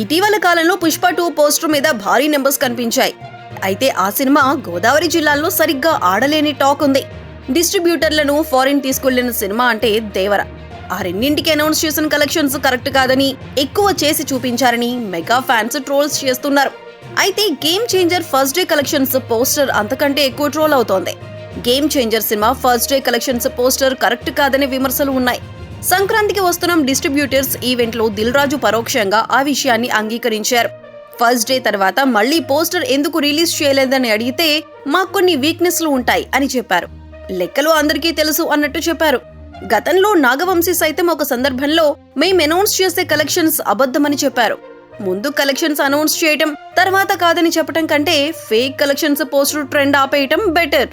ఇటీవల కాలంలో Pushpa two poster మీద భారీ నెంబర్స్ కనిపించాయి. అయితే ఆ సినిమా గోదావరి జిల్లాలో సరిగ్గా ఆడలేని టాక్ ఉంది. డిస్ట్రిబ్యూటర్లను ఫారిన్ తీసుకెళ్ళిన సినిమా అంటే దేవర. ఆ రెండింటికి అనౌన్స్ చేసిన కలెక్షన్స్ కరెక్ట్ కాదని ఎక్కువ చేసి చూపించారని మెగా ఫ్యాన్స్ ట్రోల్స్ చేస్తున్నారు. అయితే Game Changer first day collections poster అంతకంటే ఎక్కువ ట్రోల్ అవుతోంది. Game Changer cinema first day collections poster correct కాదనే విమర్శలు ఉన్నాయి. సంక్రాంతికి వస్తున్న డిస్ట్రిబ్యూటర్స్ ఈవెంట్లో దిల్ రాజు పరోక్షంగా ఆ విషయాన్ని అంగీకరించారు. ఫస్ట్ డే తర్వాత మళ్ళీ పోస్టర్ ఎందుకు రిలీజ్ చేయలేదని అడిగితే మాకు కొన్ని వీక్నెస్లు ఉంటాయి అని చెప్పారు. లెక్కలు అందరికీ తెలుసు అన్నట్టు చెప్పారు. గతంలో నాగవంశీ సైతం ఒక సందర్భంలో మేము అనౌన్స్ చేసే కలెక్షన్స్ అబద్ధమని చెప్పారు. ముందు కలెక్షన్స్ అనౌన్స్ చేయటం తర్వాత కాదని చెప్పటం కంటే ఫేక్ కలెక్షన్స్ పోస్టర్ ట్రెండ్ ఆపేయటం బెటర్